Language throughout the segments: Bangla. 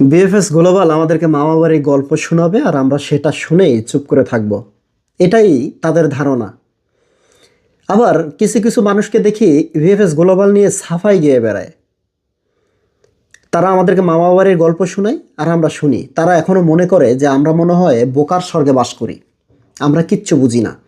বিএফএস গ্লোবাল আমাদেরকে মামা বাড়ির গল্প শোনাবে আর আমরা সেটা শুনেই চুপ করে থাকব। এটাই তাদের ধারণা। আবার কিছু কিছু মানুষকে দেখি ভিএফএস গ্লোবাল নিয়ে সাফাই গিয়ে বেড়ায়। তারা আমাদেরকে মামা বাড়ির গল্প শোনায় আর আমরা শুনি। তারা এখনও মনে করে যে আমরা মনে হয় বোকার স্বর্গে বাস করি। আমরা কিচ্ছু বুঝি না।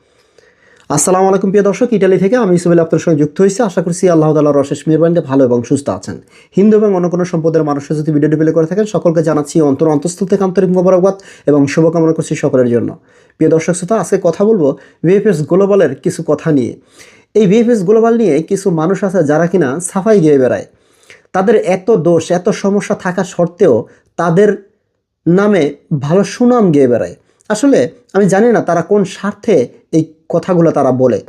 আসসালামু আলাইকুম প্রিয় দর্শক, ইটালি থেকে আমি ইসুবিল আপনার সঙ্গে যুক্ত হয়েছি। আশা করছি আল্লাহ তাল্লাহর অশেষ মেহরবানিতে ভালো এবং সুস্থ আছেন। হিন্দু এবং অন্য কোনো সম্পদের মানুষের যদি ভিডিওটি প্লে করে থাকেন, সকলকে জানাচ্ছি অন্তর অন্তঃস্থল থেকে আন্তরিক মোবারকবাদ এবং শুভকামনা করছি সকলের জন্য। প্রিয় দর্শক শ্রোতা, আজকে কথা বলব ভিএফএস গ্লোবালের কিছু কথা নিয়ে। এই ভিএফএস গ্লোবাল নিয়ে কিছু মানুষ আছে যারা কিনা সাফাই গিয়ে বেড়ায়। তাদের এত দোষ, এত সমস্যা থাকা সত্ত্বেও তাদের নামে ভালো সুনাম গেয়ে বেড়ায়। আসলে আমি জানি না তারা কোন স্বার্থে এই কথাগুলো তারা বলে।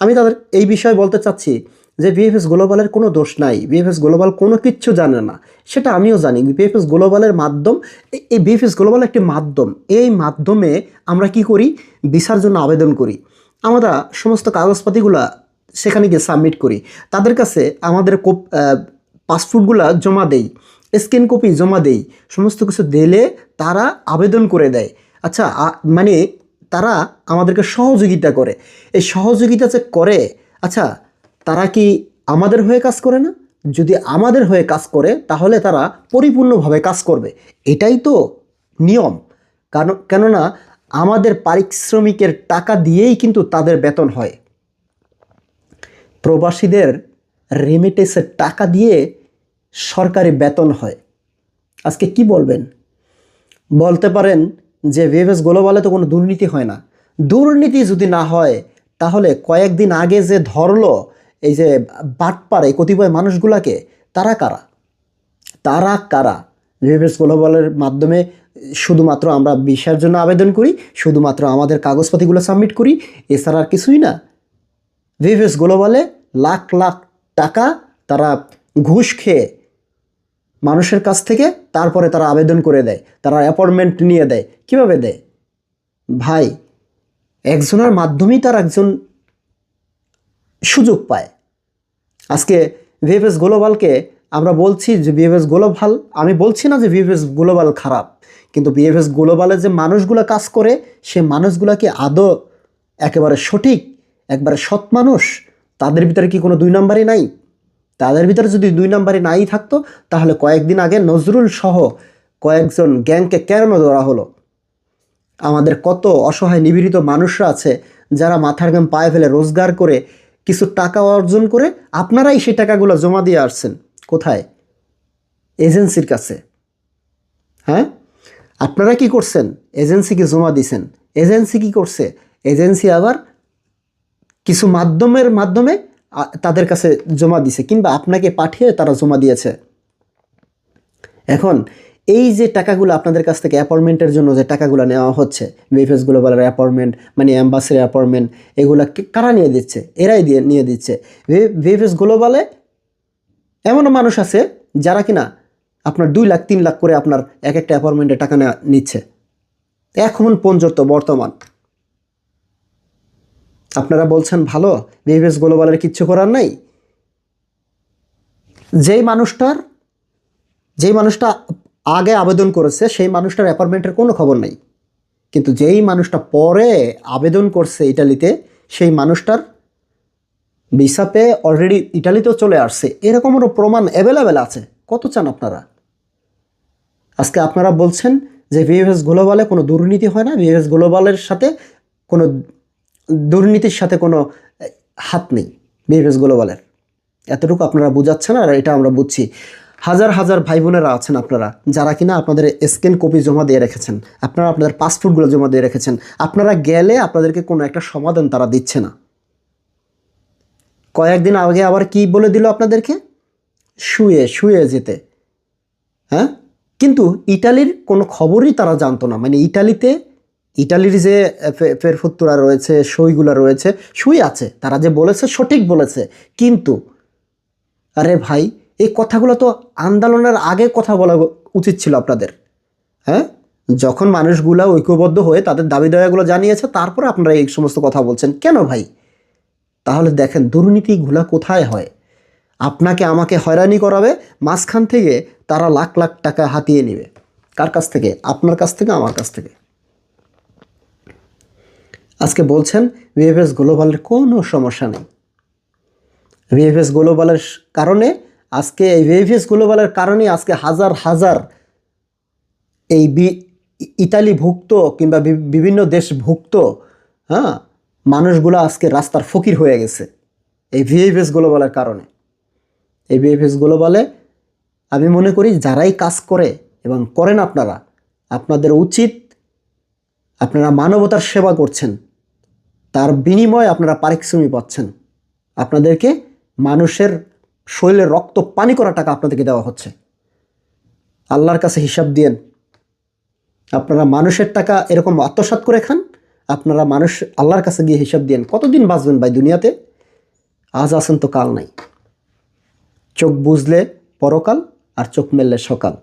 আমি তাদের এই বিষয়ে বলতে চাচ্ছি যে বিএফএস গ্লোবালের কোনো দোষ নাই। বিএফএস গ্লোবাল কোনো কিচ্ছু জানে না। সেটা আমিও জানি। বিএফএস গ্লোবালের মাধ্যম, এই- বিএফএস গ্লোবাল একটি মাধ্যম। এই মাধ্যমে আমরা কি করি? ভিসার জন্য আবেদন করি। আমরা সমস্ত কাগজপাতিগুলা সেখানে গিয়ে সাবমিট করি। তাদের কাছে আমাদের কোপ পাসপোর্টগুলা জমা দেই। স্ক্যান কপি জমা দেই। সমস্ত কিছু দিলে তারা আবেদন করে দেয়। আচ্ছা মানে তারা আমাদেরকে সহযোগিতা করে। এই সহযোগিতা যে করে আচ্ছা তারা কি আমাদের হয়ে কাজ করে না? যদি আমাদের হয়ে কাজ করে, তাহলে তারা পরিপূর্ণভাবে কাজ করবে। এটাই তো নিয়ম। কারণ, কেননা, আমাদের পারিশ্রমিকের টাকা দিয়েই কিন্তু তাদের বেতন হয়। প্রবাসীদের রেমিটেন্সের টাকা দিয়ে সরকারি বেতন হয়। আজকে কি বলবেন? বলতে পারেন যে ভিএফএস গ্লোবালে তো কোনো দুর্নীতি হয় না। দুর্নীতি যদি না হয়, তাহলে কয়েকদিন আগে যে ধরলো এই যে বাটপাড়ে কতিপয় মানুষগুলাকে, তারা কারা? তারা কারা? ভিএফএস গ্লোবালের মাধ্যমে শুধুমাত্র আমরা ভিসার জন্য আবেদন করি, শুধুমাত্র আমাদের কাগজপাতিগুলো সাবমিট করি, এছাড়া আর কিছুই না। ভিভিএস গ্লোবালে লাখ লাখ টাকা তারা ঘুষ খেয়ে মানুষের কাছ থেকে তারপরে তারা আবেদন করে দেয়, তারা অ্যাপয়েন্টমেন্ট নিয়ে দেয়। কীভাবে দেয়? ভাই, একজনের মাধ্যমেই তার একজন সুযোগ পায়। আজকে ভিএফএস গ্লোবালকে আমরা বলছি যে ভিএফএস গ্লোবাল আমি বলছি না যে ভিএফএস গ্লোবাল খারাপ, কিন্তু ভিএফএস গ্লোবালে যে মানুষগুলো কাজ করে, সে মানুষগুলো কি আদৌ একেবারে সঠিক, একবারে সৎ মানুষ, তাদের ভিতরে কি কোনো দুই নাম্বারই নাই? তাদের ভিতরে যদি দুই নাম্বারই নাই থাকতো, তাহলে কয়েকদিন আগে নজরুল সহ কয়েকজন গ্যাংকে কেন ধরা হলো? আমাদের কত অসহায় নিপীড়িত মানুষরা আছে যারা মাথার গাম পায়ে ফেলে রোজগার করে কিছু টাকা অর্জন করে আপনারাই সেই টাকাগুলো জমা দিয়ে আসছেন। কোথায়? এজেন্সির কাছে। হ্যাঁ? আপনারা কি করছেন? এজেন্সিকে জমা দিছেন। এজেন্সি কি করছে? এজেন্সি আবার কিছু মাধ্যমের মাধ্যমে তাদের কাছে জমা দিছে, কিংবা আপনাকে পাঠিয়ে তারা জমা দিয়েছে। এখন, এই যে টাকাগুলো আপনাদের কাছ থেকে অ্যাপয়েন্টমেন্টের জন্য যে টাকাগুলো নেওয়া হচ্ছে বিএফএস গ্লোবালের অ্যাপয়েন্টমেন্ট মানে অ্যাম্বাসির অ্যাপয়েন্টমেন্ট, এগুলা কারা নিয়ে দিচ্ছে? এরাই দিয়ে, নিয়ে দিচ্ছে। বিএফএস গ্লোবালে এমনও মানুষ আছে যারা কিনা আপনার দুই লাখ, তিন লাখ করে আপনার এক একটা অ্যাপয়েন্টমেন্টে টাকা নিচ্ছে। এখন পর্যন্ত বর্তমান। আপনারা বলছেন ভালো বিএফএস গ্লোবালের কিচ্ছু করার নাই? যেই মানুষটার, যেই মানুষটা আগে আবেদন করেছে, সেই মানুষটার অ্যাপার্টমেন্টের কোনো খবর নাই। কিন্তু যেই মানুষটা পরে আবেদন করছে ইটালিতে, সেই মানুষটার ভিসা পেয়ে অলরেডি ইটালিতেও চলে আসছে। এরকমেরও প্রমাণ অ্যাভেলেবেল আছে। কত চান আপনারা? আজকে আপনারা বলছেন যে ভিএফএস গ্লোবালে কোনো দুর্নীতি হয় না? ভিএফএস গ্লোবালের সাথে কোনো দুর্নীতির সাথে কোনো হাত নেই ভিএফএস গ্লোবালের। এতটুকু আপনারা বোঝাচ্ছেন আর এটা আমরা বুঝছি। হাজার হাজার ভাই বোনেরা আছেন আপনারা, যারা কিনা আপনাদের স্ক্যান কপি জমা দিয়ে রেখেছেন, আপনারা আপনাদের পাসপোর্টগুলো জমা দিয়ে রেখেছেন, আপনারা গেলে আপনাদেরকে কোনো একটা সমাধান তারা দিচ্ছে না। কয়েকদিন আগে আবার কি বলে দিল আপনাদেরকে? শুয়ে শুয়ে যেতে। হ্যাঁ? কিন্তু ইটালির কোনো খবরই তারা জানতো না। মানে ইটালিতে ইটালির যে ফেরফুত্তুরা রয়েছে, সইগুলো রয়েছে, সই আছে, তারা যে বলেছে, সঠিক বলেছে। কিন্তু, আরে ভাই, এই কথাগুলো তো আন্দোলনের আগে কথা বলা উচিত ছিল আপনাদের। হ্যাঁ? যখন মানুষগুলা ঐক্যবদ্ধ হয়ে তাদের দাবি দাওয়াগুলো জানিয়েছে, তারপরে আপনারা এই সমস্ত কথা বলছেন। কেন ভাই? তাহলে দেখেন, দুর্নীতিগুলা কোথায় হয়? আপনাকে আমাকে হয়রানি করাবে, মাঝখান থেকে তারা লাখ লাখ টাকা হাতিয়ে নেবে। কার কাছ থেকে? আপনার কাছ থেকে, আমার কাছ থেকে। আজকে বলছেন ভিএফএস গ্লোবালের কোনো সমস্যা নেই। ভিএফএস গ্লোবালের কারণে আজকে এই ভিএফএস গ্লোবালের কারণে আজকে হাজার হাজার এই বি ইতালি ভুক্ত কিংবা বিভিন্ন দেশ ভুক্ত হ্যাঁ মানুষগুলো আজকে রাস্তার ফকির হয়ে গেছে এই ভিএফএস গ্লোবালের কারণে। এই ভিএফএস গ্লোবালে আমি মনে করি যারাই কাজ করে এবং করেন আপনারা, আপনাদের উচিত আপনারা মানবতার সেবা করছেন। তার বিনিময়ে আপনারা পারিশ্রমিক পাচ্ছেন। আপনাদেরকে মানুষের শরীরে রক্ত পানি করা টাকা আপনাদেরকে দেওয়া হচ্ছে। আল্লাহর কাছে হিসাব দিয়েন। আপনারা মানুষের টাকা এরকম আত্মসাৎ করে খান, আপনারা মানুষ আল্লাহর কাছে গিয়ে হিসাব দিয়েন, কতদিন বাঁচবেন ভাই দুনিয়াতে? আজ আসেন তো কাল নাই। চোখ বুঝলে পরকাল আর চোখ মেললে সকাল।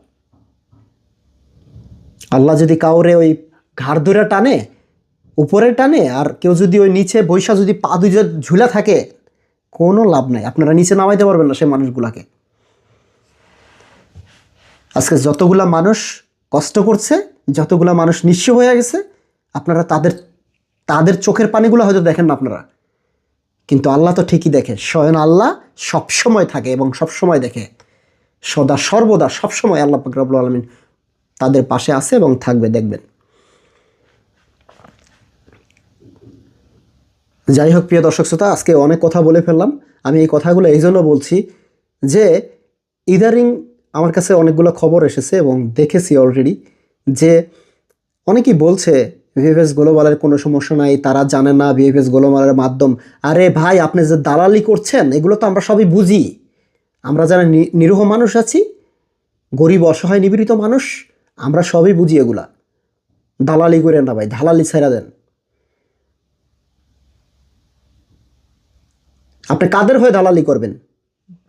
আল্লাহ যদি কাউরে ওই ঘাড় ধরে টানে উপরে টানে আর কেউ যদি ওই নিচে বৈশা যদি পা দুই ঝুলা থাকে, কোনো লাভ নাই। আপনারা নিচে নামাইতে পারবেন না সেই মানুষগুলাকে। আজকে যতগুলা মানুষ কষ্ট করছে, যতগুলা মানুষ নিঃস্ব হয়ে গেছে, আপনারা তাদের তাদের চোখের পানিগুলো হয়তো দেখেন না আপনারা। কিন্তু আল্লাহ তো ঠিকই দেখে। স্বয়ং আল্লাহ সবসময় থাকে এবং সবসময় দেখে। সদা সর্বদা সবসময় আল্লাহ পাকরাবুল আলমিন তাদের পাশে আছে এবং থাকবে, দেখবেন। যাই হোক, প্রিয় দর্শক শ্রোতা, আজকে অনেক কথা বলে ফেললাম। আমি এই কথাগুলো এই জন্য বলছি যে ইদারিং আমার কাছে অনেকগুলো খবর এসেছে এবং দেখেছি অলরেডি যে অনেকেই বলছে ভিএফএস গ্লোবালের কোনো সমস্যা নাই, তারা জানে না ভিএফএস গ্লোবালের মাধ্যম। আরে ভাই, আপনি যে দালালি করছেন, এগুলো তো আমরা সবই বুঝি। আমরা যারা নিরীহ মানুষ আছি, গরিব, অসহায়, নিপীড়িত মানুষ, আমরা সবই বুঝি এগুলা। দালালি করেন না ভাই, দালালি ছেড়া দেন। আপনি কাদের হয়ে দালালি করবেন?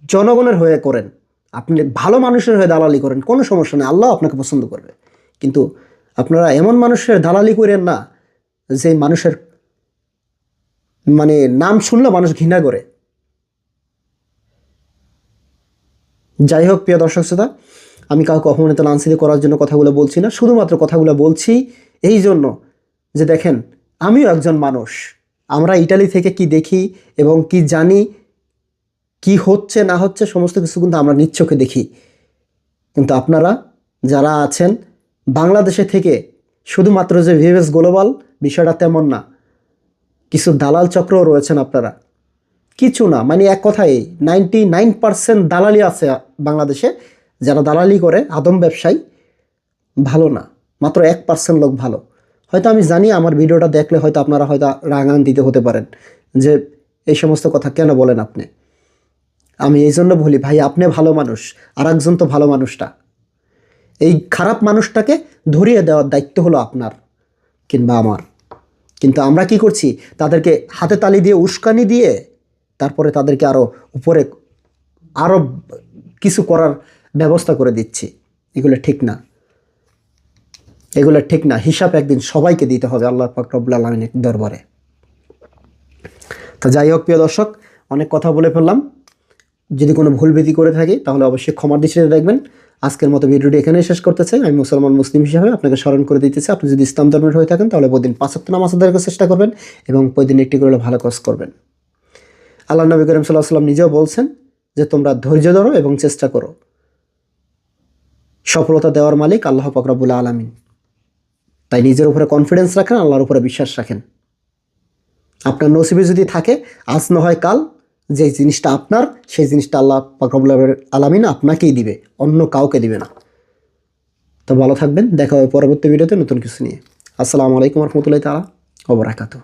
জনগণের হয়ে করেন। আপনি ভালো মানুষের হয়ে দালালি করেন, কোনো সমস্যা নেই, আল্লাহ আপনাকে পছন্দ করবে। কিন্তু আপনারা এমন মানুষের দালালি করেন না, যে মানুষের মানে নাম শুনলে মানুষ ঘৃণা করে। যাই হোক, প্রিয় দর্শক শ্রোতা, আমি কাউকে অপমানিত, লাঞ্ছিত করার জন্য কথাগুলো বলছি না, শুধুমাত্র কথাগুলো বলছি এই জন্য যে দেখেন, আমিও একজন মানুষ। আমরা ইটালি থেকে কি দেখি এবং কি জানি কি হচ্ছে, না হচ্ছে, সমস্ত কিছু কিন্তু আমরা নিচ্ছকে দেখি। কিন্তু আপনারা যারা আছেন বাংলাদেশে থেকে, শুধুমাত্র যে ভিএস গ্লোবাল বিষয়টা তেমন না, কিছু দালাল চক্রও রয়েছেন আপনারা। কিছু না মানে এক কথায় নাইনটি নাইন পার্সেন্ট দালালি আছে বাংলাদেশে, যারা দালালি করে, আদম ব্যবসায়ী, ভালো না, মাত্র এক পার্সেন্ট লোক ভালো। হয়তো আমি জানি আমার ভিডিওটা দেখলে হয়তো আপনারা হয়তো রাঙান দিতে হতে পারেন যে এই সমস্ত কথা কেন বলেন আপনি? আমি এই জন্য বলি, ভাই, আপনি ভালো মানুষ আর একজন তো ভালো মানুষটা। এই খারাপ মানুষটাকে ধরিয়ে দেওয়ার দায়িত্ব হলো আপনার কিংবা আমার। কিন্তু আমরা কি করছি? তাদেরকে হাতে তালি দিয়ে উস্কানি দিয়ে তারপরে তাদেরকে আরও উপরে আরও কিছু করার ব্যবস্থা করে দিচ্ছি। এগুলো ঠিক না। এগুলো ঠিক না। হিসাব একদিন সবাইকে দিতে হবে আল্লাহ পাক রব্বুল আলমিনের দরবারে। তো যাই হোক, প্রিয় দর্শক, অনেক কথা বলে ফেললাম। যদি কোনো ভুল ভীতি করে থাকি, তাহলে অবশ্যই ক্ষমার দৃষ্টিতে দেখবেন। আজকের মতো ভিডিওটি এখানেই শেষ করতে চাই আমি মুসলমান মুসলিম হিসাবে আপনাকে স্মরণ করে দিতেছি। আপনি যদি ইসলাম ধর্মের হয়ে থাকেন, তাহলে প্রতিদিন পাঁচাত্তর নামাজ আদায় করার চেষ্টা করবেন এবং প্রতিদিন একটি করে ভালো কাজ করবেন। আল্লাহ নবী করিম সাল্লাহ সাল্লাম নিজেও বলছেন যে, তোমরা ধৈর্য ধরো এবং চেষ্টা করো। সফলতা দেওয়ার মালিক আল্লাহ পাকরাবুল আলমিন। তাই নিজের উপরে কনফিডেন্স রাখেন, আল্লাহর উপরে বিশ্বাস রাখেন। আপনার নসিবে যদি থাকে, আজ না হয় কাল, যে জিনিসটা আপনার, সেই জিনিসটা আল্লাহ পাকবুল্লাহের আলামিন আপনাকেই দিবে, অন্য কাউকে দিবে না। তো ভালো থাকবেন, দেখা হবে পরবর্তী ভিডিওতে নতুন কিছু নিয়ে। আসসালামু আলাইকুম রহমতুল্লাহ তালা অবরাকাতু